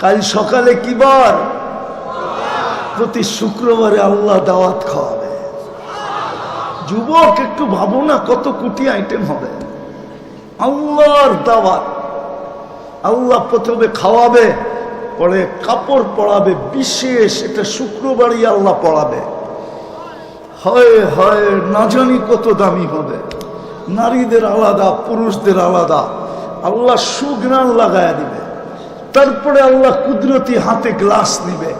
কাল সকালে কি বার? প্রতি শুক্রবারে আল্লাহ দাওয়াত খাওয়াবে। যুবক, একটু ভাবো না কত কোটি আইটেম হবে। আল্লাহর দাওয়াত। আল্লাহ প্রথমে খাওয়াবে, পরে কাপড় পড়াবে বিশেষ এটা শুক্রবারই আল্লাহ পড়াবে হয় হয়, না জানি কত দামি হবে। নারীদের আলাদা, পুরুষদের আলাদা। আল্লাহ সুগ্রাণ লাগায় দিবে। তারপরে আল্লাহ কুদরতি হাতে গ্লাস নিবে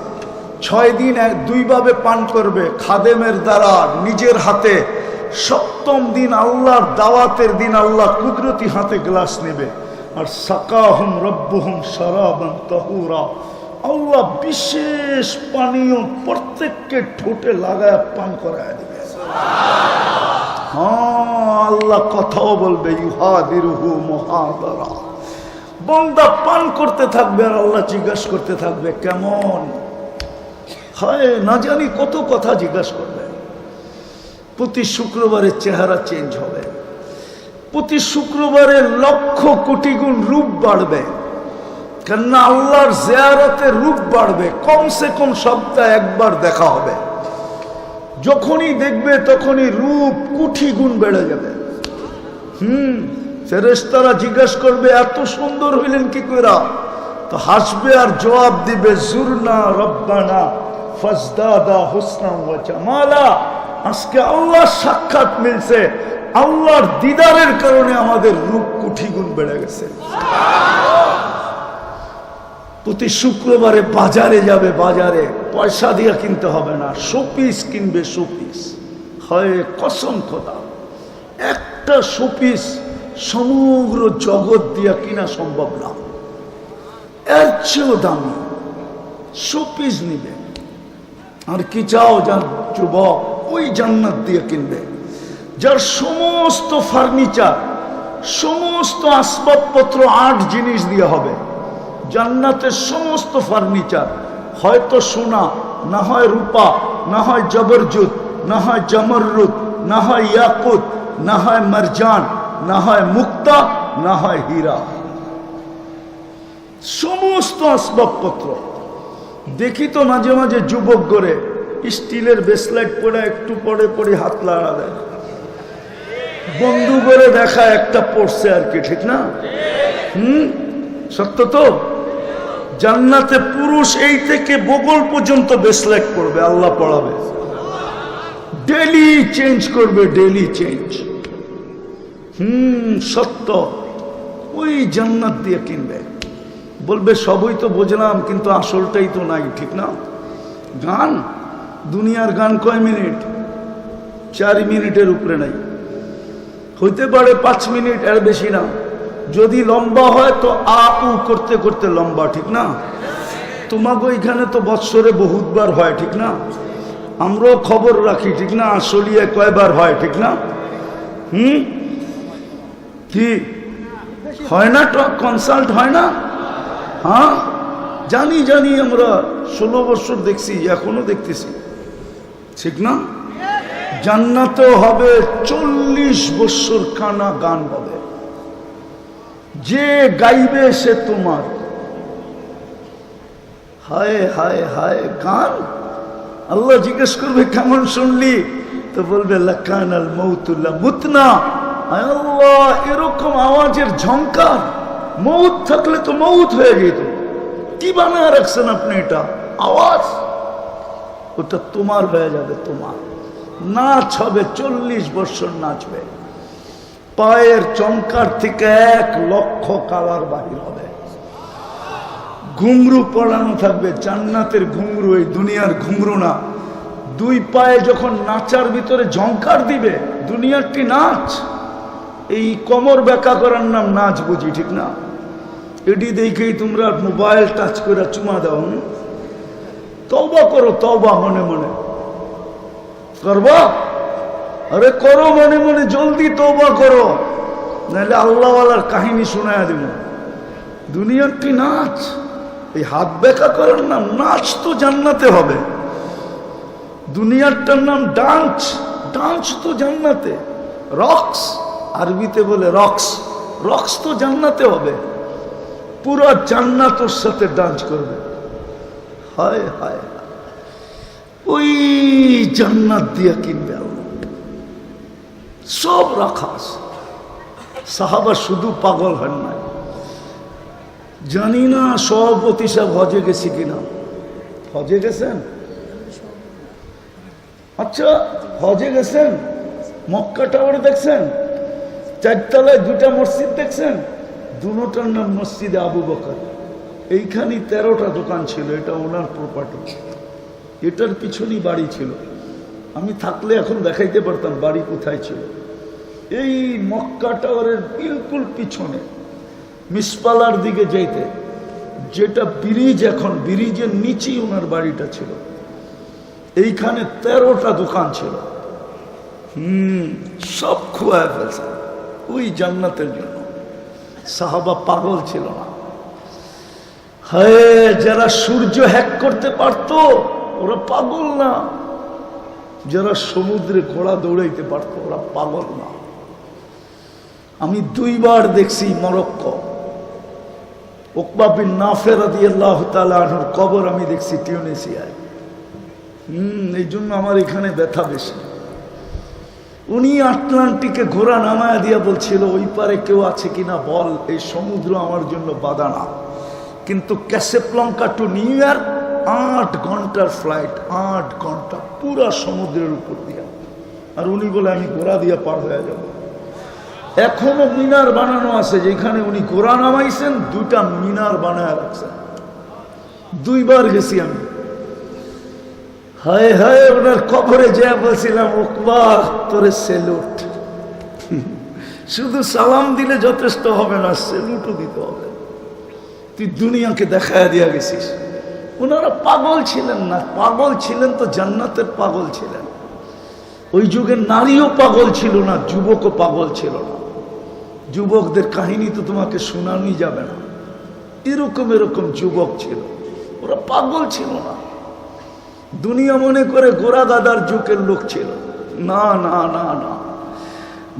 ছয় দিন এক দুইভাবে পান করবে, খাদেমের দ্বারা নিজের হাতে। সপ্তম দিন আল্লাহর দাওয়াতের দিন আল্লাহ কুদরতি হাতে গ্লাস নেবে। আর সাকাহুম রব্বুহুম সারাবান তাহুরা। আল্লাহ বিশেষ পানীয় প্রত্যেককে ঠোঁটে লাগায় পান করায় দিবে। হ্যাঁ আল্লাহ কথাও বলবে, ইউহাদিরুহু মহাদারা। বন্দা পান করতে থাকবে আর আল্লাহ জিজ্ঞাসা করতে থাকবে, কেমন? হয়, না জানি কত কথা জিজ্ঞাসা করবে। প্রতি শুক্রবারে চেহারা চেঞ্জ হবে। প্রতি শুক্রবারে লক্ষ কোটি গুণ রূপ বাড়বে। কেননা আল্লাহর জেয়ারতের রূপ বাড়বে, কমসে কম সপ্তাহে একবার দেখা হবে। যখনই দেখবে তখনই রূপ কুঠি গুণ বেড়ে যাবে। হুম। ফেরেস্তারা জিজ্ঞেস করবে, এত সুন্দর হইলেন কি কইরা? তো হাসবে আর জবাব দিবে, জুরনা রব্বানা ফজদাদা হুসনা ওয়া জামালা। আজকে আল্লাহর সাক্ষাৎ মিলছে, আল্লাহর দিদারের কারণে আমাদের রূপ কুঠি গুণ বেড়ে গেছে। প্রতি শুক্রবারে বাজারে যাবে, বাজারে পয়সা দিয়ে কিনতে হবে না শোপিস কিনবে শোপিস হয়, কসম খোদা। একটা শোপিস সমগ্র জগৎ দিয়া কিনা সম্ভব না। এর চেয়েও দামি, শোপিস নিবে। আর কি চাও যার যুবক, ওই জান্নাত দিয়ে কিনবে। যার সমস্ত ফার্নিচার, সমস্ত আসবাবপত্র, আট জিনিস দিয়ে হবে। জান্নাতের সমস্ত ফার্নিচার, হয়তো সোনা, না হয় রূপা, না হয় জবরজুত, না হয় জমররুত না হয় ইয়াকুত, না হয় মারজান না হয় মুক্তা, না হয় হীরা। সমস্ত আসবাবপত্র। দেখি তো মাঝে মাঝে যুবক করে স্টিলের বেসলাইট পরে একটু পরে পরে হাত লাড়া দেয় বন্ধু করে দেখা একটা পড়ছে আর কি, ঠিক না? হুম? সত্য তো? জান্নাতে পুরুষ এই থেকে বগল পর্যন্ত বেসলাইট পড়বে আল্লাহ পড়াবে। ডেলি চেঞ্জ করবে, ডেলি চেঞ্জ। হুম, সত্য। ওই জান্নাত দিয়ে কিনবে। বলবে, সবই তো বুঝলাম, কিন্তু আসলটাই তো নাই, ঠিক না? গান? দুনিয়ার গান কয় মিনিট? চার মিনিটের উপরে নাই। হইতে পারে পাঁচ মিনিট, এর বেশি না। যদি লম্বা হয়, তো আ, উ করতে করতে লম্বা, ঠিক না? তোমাকে ওইখানে তো বৎসরে বহুতবার হয়, ঠিক না? আমরাও খবর রাখি, ঠিক না? আসলিয়ে কয়বার হয়, ঠিক না? হুম? কি? হয় না টক কনসাল্ট হয় না? হ্যাঁ? জানি জানি আমরা ষোলো বছর দেখছি, এখনও দেখতেছি। ঠিক না? জান্নাতেও হবে চল্লিশ বছর কানা গান হবে। যে গাইবে সে তোমার। হায় হায় হায়, গান? আল্লাহ জিজ্ঞেস করবে, কেমন শুনলি? তো বলবে লাকান আল মৌতুল্লাহ মুতনা আল্লাহ, এরকম আওয়াজের ঝঙ্কার মৌত থাকলে তো মৌত হয়ে যেত। কি বানায় রাখছেন আপনি এটা? আওয়াজ? ওটা তোমার হয়ে যাবে, তোমার। নাচ হবে চল্লিশ বছর নাচবে। পায়ের চমকার থেকে এক লক্ষ কালার বাহির হবে। ঘুংরু পড়ানো থাকবে, জান্নাতের ঘুংরু এই দুনিয়ার ঘুংরু না। দুই পায়ে যখন নাচার ভিতরে ঝঙ্কার দিবে দুনিয়ারটি নাচ? এই কমর ব্যাকা করার নাম নাচ বুঝি, ঠিক না? এটি দেখেই তোমরা মোবাইল টাচ করে চুমা দাও? তওবা করো, তওবা মনে মনে। করবা? আরে করো মনে মনে, জলদি তওবা করো। নাহলে আল্লাহওয়ালার কাহিনী শোনায় দেব। দুনিয়ারটি নাচ? এই হাত বেকা করার নাম নাচ তো জান্নাতে হবে। দুনিয়ারটার নাম ডান্স ডান্স তো জান্নাতে। রক্স আরবিতে বলে রক্স। রক্স তো জান্নাতে হবে। পুরো জান্নাত ওর সাথে ডান্স করবে। হায় হায়। ওই জান্নাত দিয়া কিনবে সব রাখা আছে। সাহাবা শুধু পাগল হন নাই জানি না সভাপতি সাহেব হজে গেছি কিনা। হজে গেছেন? আচ্ছা হজে গেছেন? মক্কা টাওয়ার দেখছেন? চারতলায় দুটা মসজিদ দেখছেন? দুটার নাম মসজিদে আবু বকর। এইখানে তেরোটা দোকান ছিল, এটা ওনার প্রপার্টি এটার পিছনেই বাড়ি ছিল। আমি থাকলে এখন দেখাইতে পারতাম বাড়ি কোথায় ছিল। এই মক্কা টাওয়ারের বিলকুল পিছনে, মিসপালার দিকে যাইতে, যেটা ব্রিজ এখন, ব্রিজের নিচেই ওনার বাড়িটা ছিল। এইখানে তেরোটা দোকান ছিল। হুম, সব খুয়ায় ফেলছে। ওই জান্নাতের জন্য। সাহাবা পাগল ছিল না। হ্যাঁ যারা সূর্য হ্যাক করতে পারতো, ওরা পাগল না। যারা সমুদ্রে ঘোড়া দৌড়াইতে পারতো, ওরা পাগল না। আমি দুইবার দেখছি মরক্কো। ওকবা বিন নাফের আদি আল্লাহ তালুর কবর আমি দেখছি টিউনেসিয়ায়। হুম, এই জন্য আমার এখানে ব্যথা বেশি। উনি আটলান্টিকে ঘোড়া নামায় দিয়া বলছিল, ওই পারে কেউ আছে কিনা বল, এই সমুদ্র আমার জন্য বাধা না। কিন্তু ক্যাসেপ্লঙ্কা টু নিউ ইয়র্ক, আট ঘণ্টার ফ্লাইট আট ঘণ্টা পুরা সমুদ্রের উপর দিয়া। আর উনি বলে, আমি ঘোড়া দিয়া পার হয়ে যাব। এখনও মিনার বানানো আছে, যেখানে উনি ঘোড়া নামাইছেন, দুইটা মিনার বানায় রাখছেন। দুইবার গেছি আমি। হায় হায় ওনার কবরে যা বলছিলাম ওকবা তোরে সেলুট। শুধু সালাম দিলে যথেষ্ট হবে না, সেলুটও দিতে হবে। তুই দুনিয়াকে দেখায় দিয়া গেছিস। ওনারা পাগল ছিলেন না, পাগল ছিলেন তো জান্নাতের পাগল ছিলেন। ওই যুগে নারীও পাগল ছিল না, যুবকও পাগল ছিল না। যুবকদের কাহিনী তো তোমাকে শোনানোই যাবে না। এরকম এরকম যুবক ছিল। ওরা পাগল ছিল না। দুনিয়া মনে করে গোড়া গাদার যুগের লোক ছিল। না না না না।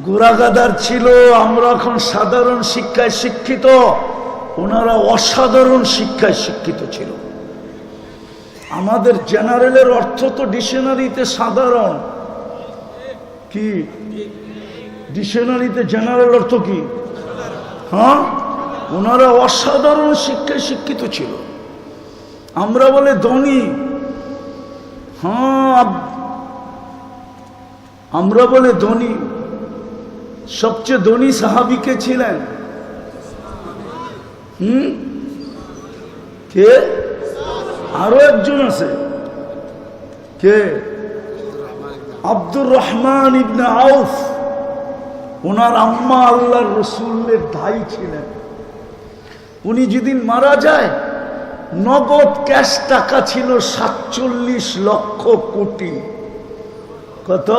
গোড়া গাদার ছিল, আমরা এখন সাধারণ শিক্ষায় শিক্ষিত। ওনারা অসাধারণ শিক্ষায় শিক্ষিত ছিল। আমাদের জেনারেলের অর্থ তো ডিকশনারিতে সাধারণ। কি? ডিকশনারিতে জেনারেল অর্থ কি? হ্যাঁ? ওনারা অসাধারণ শিক্ষায় শিক্ষিত ছিল। আমরা বলে ধনী আমরা বলে ধনী, সবচেয়ে ধনী সাহাবিকে ছিলেন? হুম? কে? আরও একজন আছে। কে? আব্দুর রহমান ইবনে আউফ। ওনার আম্মা আল্লাহর রসুলের ভাই ছিলেন। উনি যেদিন মারা যায় নগদ ক্যাশ টাকা ছিল সাতচল্লিশ লক্ষ কোটি। কত?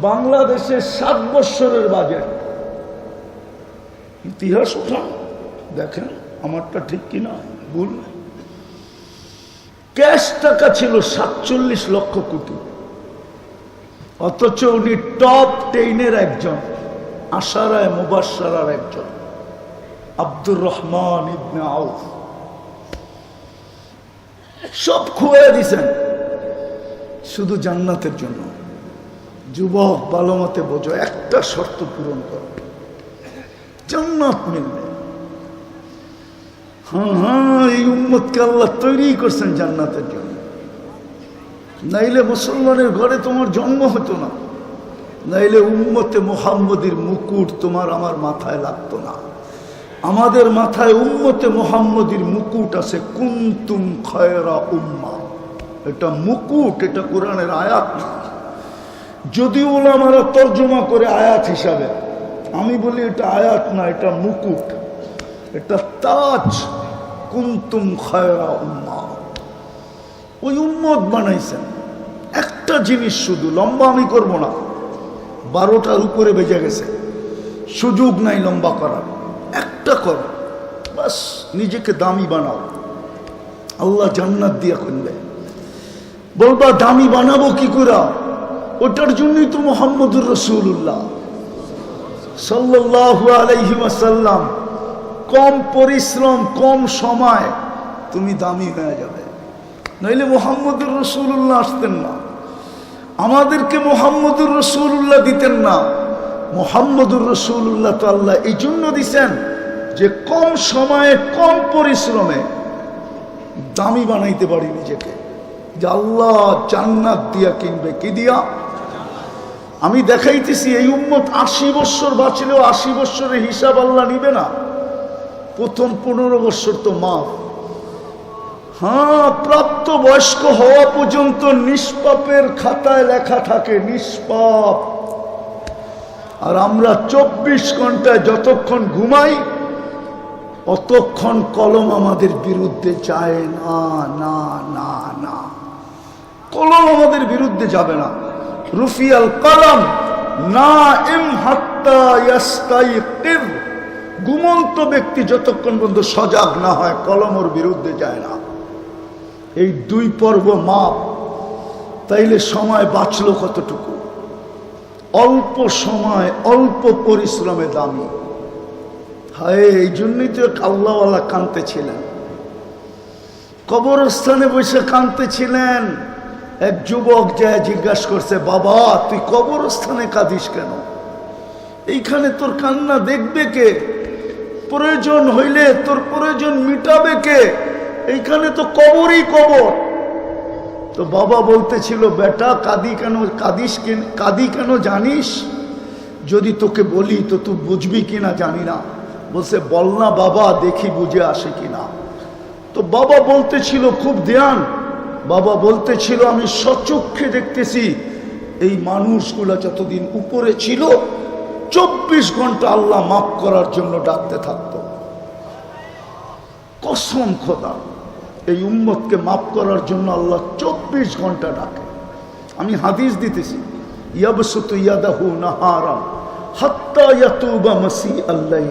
বাংলাদেশের সাত বৎসরের বাজেট। ইতিহাস উঠান দেখেন, আমারটা ঠিক কিনা ভুল ক্যাশ টাকা ছিল সাতচল্লিশ লক্ষ কোটি। অথচ উনি টপ টেনের একজন, আশারায় মুবাসার একজন, আব্দুর রহমান ইবনে আউফ। সব খুয়ে দিছেন। শুধু জান্নাতের জন্য। যুবক ভালো মতে বোঝো, একটা শর্ত পূরণ করো। জান্নাত মিলবে। হ্যাঁ হ্যাঁ এই উম্মতকে আল্লাহ তৈরি করছেন জান্নাতের জন্য। নাইলে মুসলমানের ঘরে তোমার জন্ম হতো না। নাইলে উম্মতে মোহাম্মদের মুকুট তোমার আমার মাথায় লাগতো না। আমাদের মাথায় উম্মতে মোহাম্মদের মুকুট আছে, কুন্তুম খয়রা উম্মা। এটা মুকুট, এটা কোরআনের আয়াত যদি ওলামারা তর্জমা করে আয়াত হিসাবে, আমি বলি এটা আয়াত না, এটা মুকুট। এটা তাজ, কুন্তুম খয়রা উম্মা। ওই উম্মত বানাইছেন। একটা জিনিস শুধু, লম্বা আমি করব না। বারোটার উপরে বেজে গেছে। সুযোগ নাই লম্বা করার। একটা কর। বাস, নিজেকে দামি বানাও। আল্লাহ জান্নাত দিয়ে করলে বলবা, দামি বানাবো কি করে? ওটার জন্যই তো মোহাম্মদুর রসুল্লাহ সাল্লাহ আলাইহিমাসাল্লাম কম পরিশ্রম, কম সময়, তুমি দামি হয়ে যাবে। নইলে মোহাম্মদুর রসুল্লাহ আসতেন না। আমাদেরকে মোহাম্মদুর রসুল্লাহ দিতেন না। মোহাম্মদুর রসুল্লাহ তো আল্লাহ এই জন্য দিছেন। যে কম সময়ে, কম পরিশ্রমে দামি বানাইতে পারি নিজেকে। যে আল্লাহ জান্নাত দিয়া কিনবে, কি দিয়া? আমি দেখাইতেছি এই উম্মত আশি বৎসর বাঁচলেও আশি বৎসরের হিসাব আল্লাহ নিবে না। প্রথম পনেরো বৎসর তো মাফ। হ্যাঁ প্রাপ্ত বয়স্ক হওয়া পর্যন্ত নিষ্পাপের খাতায় লেখা থাকে, নিষ্পাপ। আর আমরা চব্বিশ ঘন্টায় যতক্ষণ ঘুমাই অতক্ষণ কলম আমাদের বিরুদ্ধে চায় না না না না। কলম আমাদের বিরুদ্ধে যাবে না। রুফিয়াল কলম, না এম ঘুমন্ত ব্যক্তি যতক্ষণ পর্যন্ত সজাগ না হয়, কলম ওর বিরুদ্ধে যায় না। এই দুই পর্ব মাপ, তাইলে সময় বাঁচল কতটুকু? অল্প সময়, অল্প পরিশ্রমে দামি। হায় এই জন্যই তো আল্লাহওয়ালা কানতে ছিলেন কবরস্থানে বসে কানতে ছিলেন এক যুবক যায় জিজ্ঞাসা করছে, বাবা, তুই কবরস্থানে কাঁদিস কেন? এইখানে তোর কান্না দেখবে কে? প্রয়োজন হইলে তোর প্রয়োজন মিটাবে কে? এইখানে তো কবরই কবর। তো বাবা বলতেছিল, বেটা, কাদি কেন, কাদিস কাদি কেন জানিস? যদি তোকে বলি, তো তুই বুঝবি কিনা জানি না। বলছে, বল না বাবা, দেখি বুঝে আসে কিনা। তো বাবা বলতেছিল, খুব ধ্যান। বাবা বলতেছিল, আমি সচক্ষে দেখতেছি, এই মানুষগুলো যতদিন উপরে ছিল, চব্বিশ ঘণ্টা আল্লাহ মাফ করার জন্য ডাকতে থাকতো। কসম খোদা, এই উম্মতকে মাফ করার জন্য আল্লাহ চব্বিশ ঘণ্টা ডাকে। আমি হাদিস দিতেছি, ইয়াবসুতু ইয়াদাহু নাহারান হাত্তা ইয়াতুবা মাসি আল্লাহ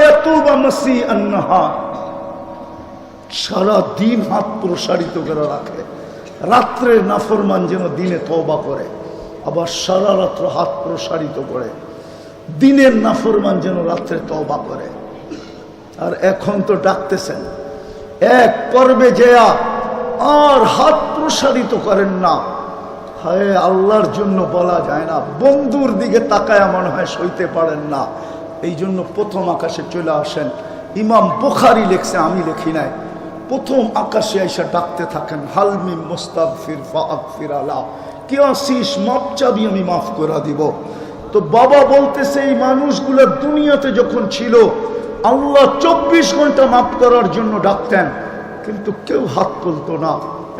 ইয়াতুবা মাসি আন-নাহার সারা দিন হাত প্রসারিত করে রাখে। রাত্রের নাফরমান যেন দিনে তওবা করে, আবার সারা রাত্র হাত প্রসারিত করে। দিনের নাফরমান যেন রাত্রে তওবা করে। আর এখন তো ডাকতেছেন, এক পর্বে যেয়া আর হাত প্রসারিত করেন না। হায় আল্লাহর জন্য বলা যায় না। বন্ধুর দিকে তাকায় মনে হয় সইতে পারেন না। এই জন্য প্রথম আকাশে চলে আসেন। ইমাম বুখারি লেখছে, আমি লেখি নাই। প্রথম আকাশে এসে ডাকতে থাকেন হালমি মোস্তাফির ফির আলা। কে আসিস মাপ চাবি আমি মাফ করে দিব। তো বাবা বলতেছে, এই মানুষগুলো দুনিয়াতে যখন ছিল, আল্লাহ চব্বিশ ঘণ্টা মাফ করার জন্য ডাকতেন, কিন্তু কেউ হাত তুলতো না।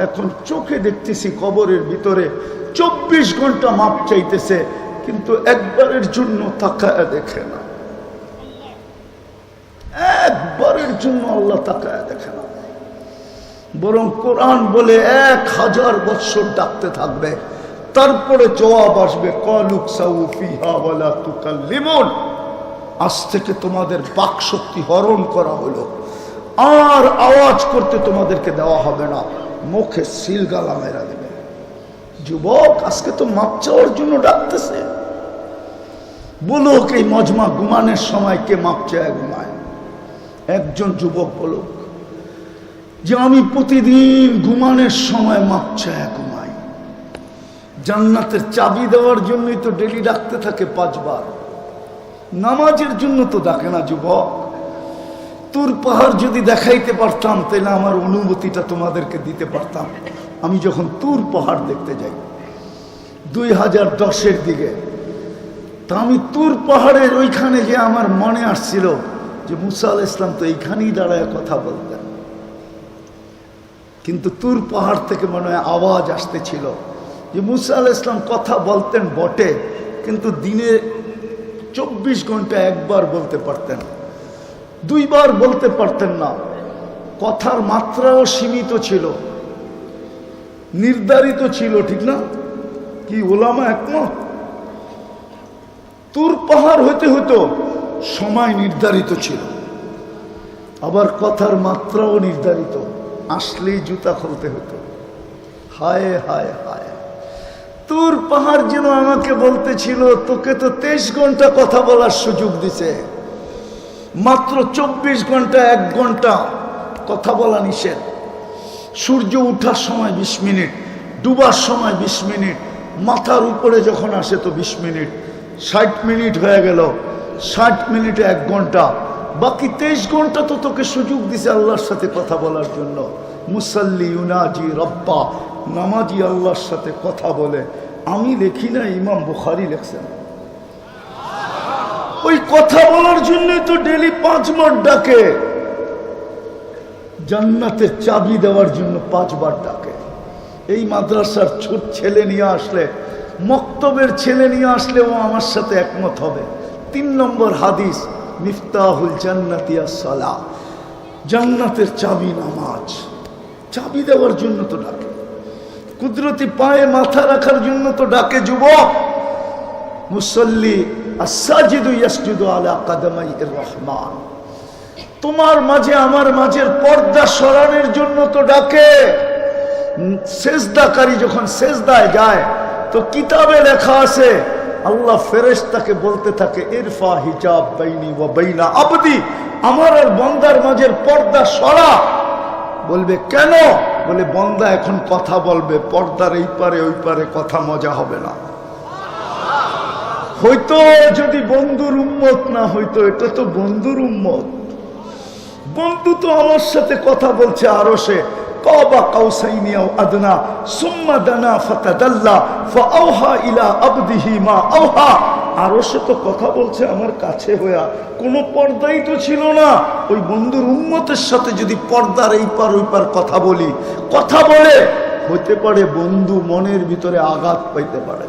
এখন চোখে দেখতেছি কবরের ভিতরে চব্বিশ ঘণ্টা মাপ চাইতেছে, কিন্তু একবারের জন্য তাকায় দেখে না। একবারের জন্য আল্লাহ তাকায় দেখে না। বরং কোরআন বলে এক হাজার বৎসর ডাকতে থাকবে, তারপরে জবাব আসবে, কলুক সাউফিহা তুকাল লিমন আজ থেকে তোমাদের বাক শক্তি হরণ করা হলো। আর আওয়াজ করতে তোমাদেরকে দেওয়া হবে না। মুখে সিল গালা মেরা দেবে। যুবক, আজকে তো মাপ চাওয়ার জন্য ডাকতেছে। বলুক এই মজমা ঘুমানোর সময় কে মাপ চায়, ঘুমায়। একজন যুবক বলুক, যে আমি প্রতিদিন ঘুমানের সময় মাপ চায়, ঘুমাই। জান্নাতের চাবি দেওয়ার জন্যই তো ডেলি ডাকতে থাকে পাঁচবার। নামাজের জন্য তো ডাকে না যুবক। তোর পাহাড় যদি দেখাইতে পারতাম, তাহলে আমার অনুমতিটা তোমাদেরকে দিতে পারতাম। আমি যখন তুর পাহাড় দেখতে যাই, দুই হাজার দশের দিকে, তা আমি তুর পাহাড়ের ওইখানে যে আমার মনে আসছিল যে মুসা আল ইসলাম তো এইখানেই দাঁড়ায় কথা বলতেন। কিন্তু তুর পাহাড় থেকে মনে হয় আওয়াজ আসতেছিল যে মুসা আল ইসলাম কথা বলতেন বটে, কিন্তু দিনে চব্বিশ ঘণ্টা একবার বলতে পারতেন। দুইবার বলতে পারতেন না। কথার মাত্রাও সীমিত ছিল। নির্ধারিত ছিল, ঠিক না? কি ওলামা একমত? তুর পাহাড় হতে হতো সময় নির্ধারিত ছিল। আবার কথার মাত্রাও নির্ধারিত। আসলেই জুতা খুলতে হতো হায় হায় হায়। তোর পাহাড় যেন আমাকে বলতেছিল, তোকে তো তেইশ ঘণ্টা কথা বলার সুযোগ দিছে। মাত্র চব্বিশ ঘণ্টা, এক ঘণ্টা কথা বলা নিষেধ। সূর্য উঠার সময় বিশ মিনিট, ডুবার সময় বিশ মিনিট, মাথার উপরে যখন আসে তো বিশ মিনিট। ষাট মিনিট হয়ে গেল, ষাট মিনিটে এক ঘণ্টা। বাকি তেইশ ঘণ্টা তো তোকে সুযোগ দিছে আল্লাহর সাথে কথা বলার জন্য। মুসাল্লি ইউনাজি রব্বা, নামাজি আল্লাহর সাথে কথা বলে। আমি দেখি না ইমাম বুখারি লেখছেন। ওই কথা বলার জন্যই তো ডেলি পাঁচবার ডাকে। জান্নাতের চাবি দেওয়ার জন্য পাঁচবার ডাকে। এই মাদ্রাসার ছোট ছেলে নিয়ে আসলে, মক্তবের ছেলে নিয়ে আসলে ও আমার সাথে একমত হবে। তিন নম্বর হাদিস, মিফতাহুল জান্নাতিয়া সালা। জান্নাতের চাবি নামাজ। চাবি দেওয়ার জন্য তো ডাকে। কুদরতি পায়ে মাথা রাখার জন্য তো ডাকে যুবক। মুসল্লি রহমান। তোমার মাঝে আমার মাঝের পর্দা সরানোর জন্য তো ডাকে। সেজদাকারী যখন সেজদায় যায়, তো কিতাবে লেখা আছে, আল্লাহ ফেরেশতাকে বলতে থাকে, ইরফা হিজাব বাইনি ওয়া বাইনা আবদি, আমার আর বন্দার মাঝের পর্দা সরা। বলবে, কেন? বলে, বন্দা এখন কথা বলবে, পর্দার এই পারে ওই পারে কথা মজা হবে না। হয়তো যদি বন্ধুর উম্মত না হইতো, এটা তো বন্ধুর উম্মত। বন্ধু তো আমার সাথে কথা বলছে আরও সে আদনা, সুম্মা দানা মা তো কথা বলছে আমার কাছে কোনো পর্দাই তো ছিল না। ওই বন্ধুর সাথে যদি পর্দার এই পার ওই পার কথা বলি, কথা বলে হতে পারে বন্ধু মনের ভিতরে আঘাত পাইতে পারে।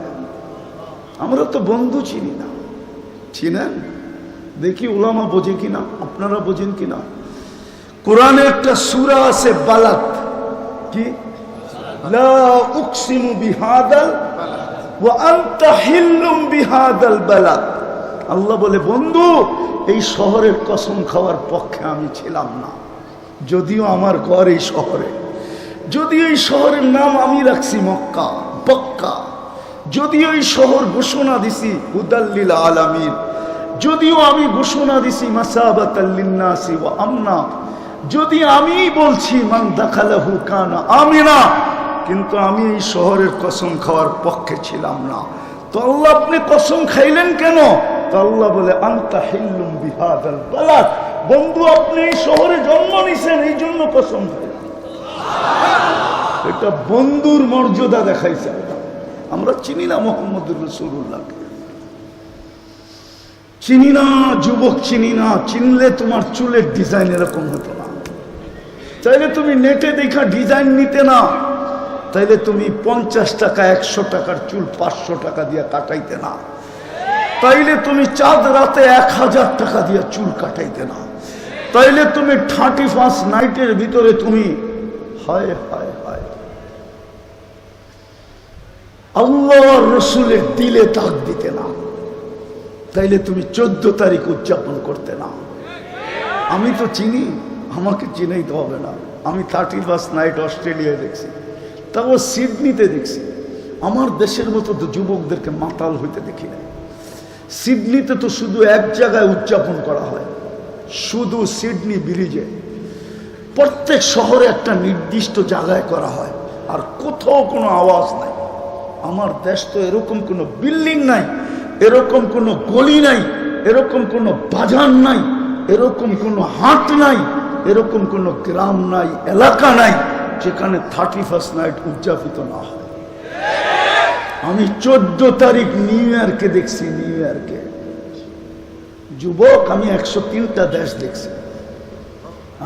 আমরা তো বন্ধু চিনি না। চিনেন? দেখি ওলামা বোঝে কিনা আপনারা বোঝেন কিনা। কোরআনে একটা সূরা আছে বালাত। কি? আল্লাহ বলে বন্ধু এই শহরের কসম খাওয়ার পক্ষে আমি ছিলাম না। যদিও আমার ঘর এই শহরে। যদিও এই শহরের নাম আমি রাখছি মক্কা বক্কা। যদিও এই শহর ঘোষণা দিছি হুদাল্লিল আলামিন। যদিও আমি ঘোষণা দিছি মাসাবাতাল্লিন্নাসি ওয়া আমনা। যদি আমি বলছি, মান দাখালাহু কানা আমিনা, কিন্তু আমি এই শহরের কসম খাওয়ার পক্ষে ছিলাম না। তো আল্লাহ আপনি কসম খাইলেন কেন? তো আল্লাহ বলে, আন্তা হিল্লুম বিহাদাল বালাদ। বন্ধু, আপনি এই শহরে জন্ম নিছেন, এই জন্য কসম খাইলেন। এটা বন্ধুর মর্যাদা দেখাইছে। আমরা চিনি না মোহাম্মদুর রসুল্লাহকে চিনি না যুবক, চিনি না, চিনলে তোমার চুলের ডিজাইন এরকম হতো না। চাইলে তুমি নেটে দেখা ডিজাইন নিতে না, তাইলে তুমি পঞ্চাশ টাকা, একশো টাকার চুল পাঁচশো টাকা দিয়ে কাটাইতে না। তাইলে তুমি চাঁদ রাতে এক হাজার টাকা দিয়ে চুল কাটাইতে না। তাইলে তুমি থার্টি ফার্স্ট নাইটের ভিতরে তুমি, হায় হায় হায় আল্লাহ রসুলের দিলে তাক দিতে না। তাইলে তুমি চোদ্দ তারিখ উদযাপন করতে না। আমি তো চিনি, আমাকে চিনাইতে হবে না। আমি থার্টি ফার্স্ট নাইট অস্ট্রেলিয়ায় দেখছি, তাও সিডনিতে দেখছি। আমার দেশের মতো তো যুবকদেরকে মাতাল হইতে দেখি না সিডনিতে তো শুধু এক জায়গায় উদযাপন করা হয়, শুধু সিডনি ব্রিজে। প্রত্যেক শহরে একটা নির্দিষ্ট জায়গায় করা হয়, আর কোথাও কোনো আওয়াজ নাই। আমার দেশ তো এরকম কোনো বিল্ডিং নাই, এরকম কোনো গলি নাই, এরকম কোনো বাজার নাই, এরকম কোনো হাট নাই, এরকম কোনো গ্রাম নাই, এলাকা নাই, যেখানে থার্টি ফার্স্ট নাইট উদযাপিত না হয়। আমি চোদ্দ তারিখ নিউ ইয়র্কে দেখছি, নিউ ইয়র্কে। যুবক, আমি একশো তিনটা দেশ দেখছি।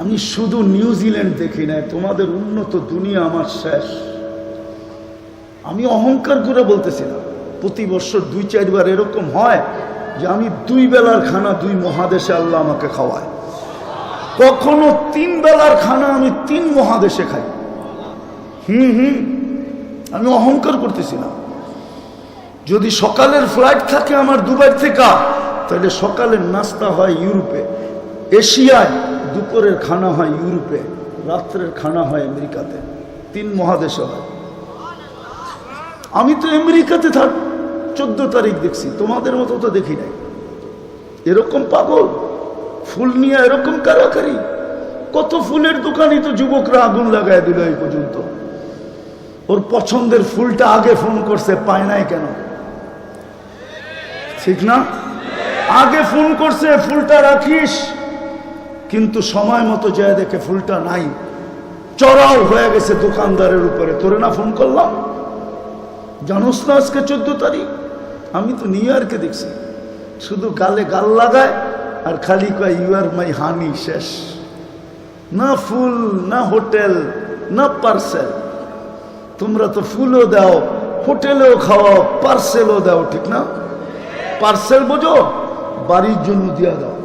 আমি শুধু নিউজিল্যান্ড দেখি নাই, তোমাদের উন্নত দুনিয়া আমার শেষ। আমি অহংকার করে বলতেছি না প্রতি বছর দুই, চারবার এরকম হয় যে আমি দুই বেলার খানা দুই মহাদেশে আল্লাহ আমাকে খাওয়ায়। কখনো তিন বেলার খানা আমি তিন মহাদেশে খাই। হুম হুম, আমি অহংকার করতেছি না যদি সকালের ফ্লাইট থাকে আমার দুবাই থেকে, তাহলে সকালের নাস্তা হয় ইউরোপে। এশিয়ায় দুপুরের খানা হয় ইউরোপে, রাত্রের খানা হয় আমেরিকাতে। তিন মহাদেশে হয়। আমি তো আমেরিকাতে থাক, চোদ্দ তারিখ দেখছি, তোমাদের মতো তো দেখি নাই। এরকম পাগল, ফুল নিয়ে এরকম কারাকারি, কত ফুলের দোকানই তো যুবকরা আগুন লাগায় দিল এই পর্যন্ত। ওর পছন্দের ফুলটা আগে ফোন করছে, পায় নাই কেন? ঠিক না? আগে ফোন করছে, ফুলটা রাখিস। কিন্তু সময় মতো যায় দেখে ফুলটা নাই। চড়াও হয়ে গেছে দোকানদারের উপরে। তোরে না ফোন করলাম? জানোস না আজকে চোদ্দ তারিখ? আমি তো নিউ ইয়র্কে দেখছি। শুধু গালে গাল লাগায় আর খালি কয় ইউ আর মাই হানি শেষ। না ফুল, না হোটেল, না পার্সেল। তোমরা তো ফুলও দাও, হোটেলেও খাওয়াও, পার্সেলও দাও, ঠিক না? পার্সেল বোঝো, বাড়ির জন্য দিয়া দাও।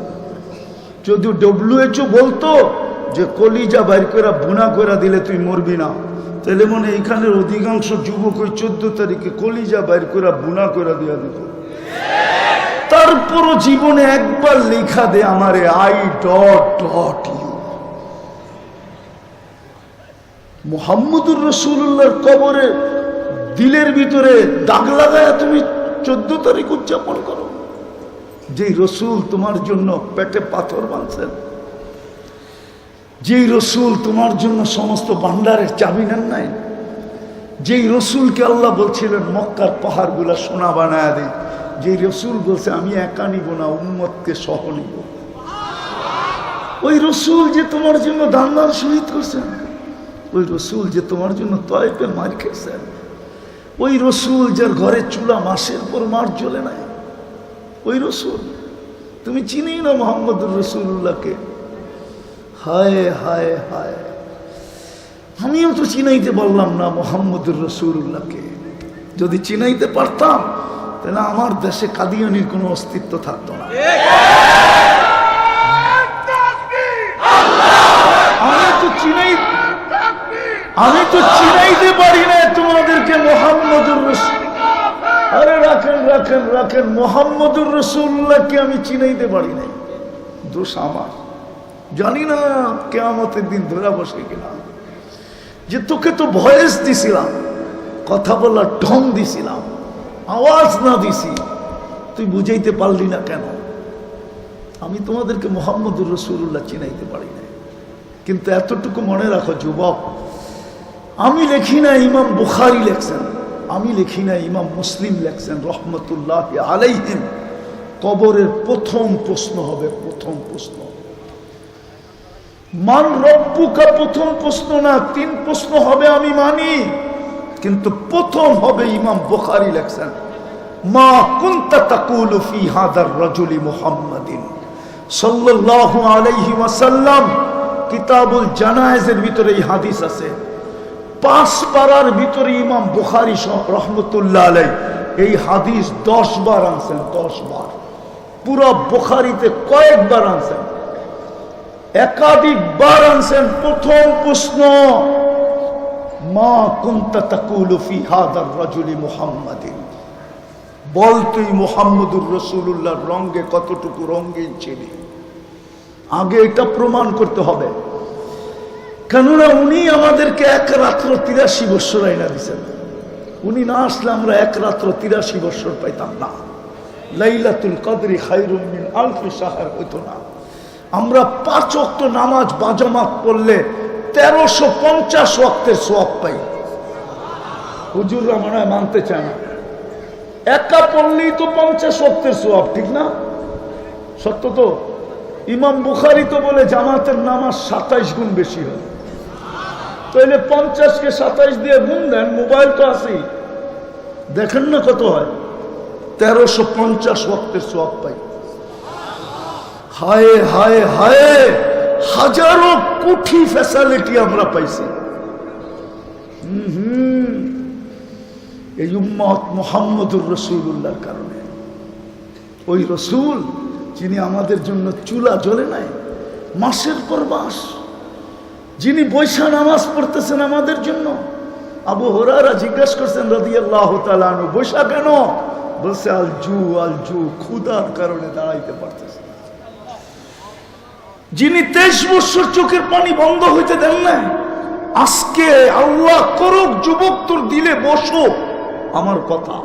যদি ডব্লিউএচও বলতো যে কলিজা বাইর করে বুনা করে দিলে তুই মরবি না। তাহলে মনে এখানের অধিকাংশ যুবক ওই চোদ্দ তারিখে কলিজা বাইর করে বুনা করে দিয়া দিত। তারপরও জীবনে একবার লেখা দে আমারে, আই ডট ডট মোহাম্মদুর রসুল্লাহর কবরে দিলের ভিতরে দাগ লাগায় তুমি চোদ্দ তারিখ উদযাপন করো। যেই রসুল তোমার জন্য পেটে পাথর বাঁধছেন যেই রসুল তোমার জন্য সমস্ত ভান্ডারের চাবি নেন নাই? যেই রসুলকে আল্লাহ বলছিলেন, মক্কার পাহাড়গুলা সোনা বানায় দে। যেই রসুল বলছে, আমি একা নিব না, উম্মতকে সহ নিব। ওই রসুল যে তোমার জন্য দান দান শহীদ করছেন ওই রসুল যে তোমার জন্য তয়পে মার খেয়েছেন, ওই রসুল যার ঘরে চুলা মাসের পর মার জ্বলে নাই, ওই রসুল। তুমি চিনি না মোহাম্মদুর রসুল্লাহকে হায় হায় হায়। আমিও তো চিনাইতে পারলাম না মোহাম্মদুর রসুল্লাহকে যদি চিনাইতে পারতাম, তাহলে আমার দেশে কাদিয়ানির কোনো অস্তিত্ব থাকতো না। আমি তো চিনাই আমি তো চিনাইতে পারি না তোমাদেরকে মোহাম্মদুর রসুল। আরে রাখেন রাখেন রাখেন, মোহাম্মদুর রসুল্লাহকে আমি চিনাইতে পারি নাই। দোষ আমার। জানি না কেমতের দিন ধরা বসে কিনা। যে তোকে তো ভয়েস দিছিলাম, কথা বলার ঢং দিছিলাম, আওয়াজ না দিছি, তুই বুঝাইতে পারলি না কেন? আমি তোমাদেরকে মোহাম্মদুর রসুল্লাহ চিনাইতে পারি না কিন্তু এতটুকু মনে রাখো যুবক, আমি লিখি না ইমাম বুখারি লেখছেন, আমি লিখি না ইমাম মুসলিম লেখছেন, রহমতুল্লাহ আলাইহিন কবরের প্রথম প্রশ্ন হবে, প্রথম প্রশ্ন। মান রব্বুকা প্রথম প্রশ্ন না, তিন প্রশ্ন হবে আমি মানি। কিন্তু প্রথম হবে ইমাম বোখারি লেখছেন, মা কুনতা তাকুলু হাদার রাজুলি মুহাম্মাদিন। আলাইহি ওয়াসাল্লাম জানায়েজের হাদিস আছে। ভিতরে ইমাম আলাই এই হাদিস আনছেন পুরো বুখারিতে কয়েকবার আনছেন। একাধিকবার আনছেন, প্রথম প্রশ্ন, মা কুন্তা তাকুলু হাদার রাজুলি মুহাম্মাদিন বল তুই মোহাম্মদুর রসুল্লাহর রঙ্গে কতটুকু রঙ্গিন ছিলি? আগে এটা প্রমাণ করতে হবে। কেননা উনি আমাদেরকে এক রাত্র তিরাশি বৎসর আইনা দিচ্ছেন উনি না আসলে আমরা এক রাত্র তিরাশি বৎসর পাইতাম না। লাইলাতুল কদরি খাইরুমিন আলফি সাহার হইতো না। আমরা পাঁচ অক্ট নামাজ বাজামাত পড়লে তেরোশো পঞ্চাশ ওয়াক্তের সোয়াব পাই। হুজুররা মনে হয় মানতে চায় না। একা পড়লেই তো পঞ্চাশ ওয়াক্তের সোয়াব ঠিক না? সত্য তো? ইমাম বুখারি তো বলে জামাতের নামাজ সাতাইশ গুণ বেশি হয়। তাহলে পঞ্চাশকে সাতাইশ দিয়ে গুণ দেন, মোবাইল তো আছেই। দেখেন না কত হয়? তেরোশো পঞ্চাশ ওয়াক্তের সোয়াব পাই। হায় হায় হায়, হাজারো কোটি ফ্যাসিলিটি আমরা পাইছি। হুম এই উম্মত মোহাম্মদুর রসুল্লাহর কারণে। ওই রসুল যিনি আমাদের জন্য চুলা জ্বলে নাই, মাসের পর মাস, যিনি বৈশা নামাজ পড়তেছেন আমাদের জন্য, আবু হরারা জিজ্ঞাসা করছেন রদি আল্লাহ তালু বৈশা কেন? বলছে আল জু আল জু ক্ষুদার কারণে দাঁড়াইতে পারতেছে। যিনি তেইশ বছর চোখের পানি বন্ধ হইতে দেন না আজকে আল্লাহ করুক যুবক তোর দিলে বসো, আমার কথা।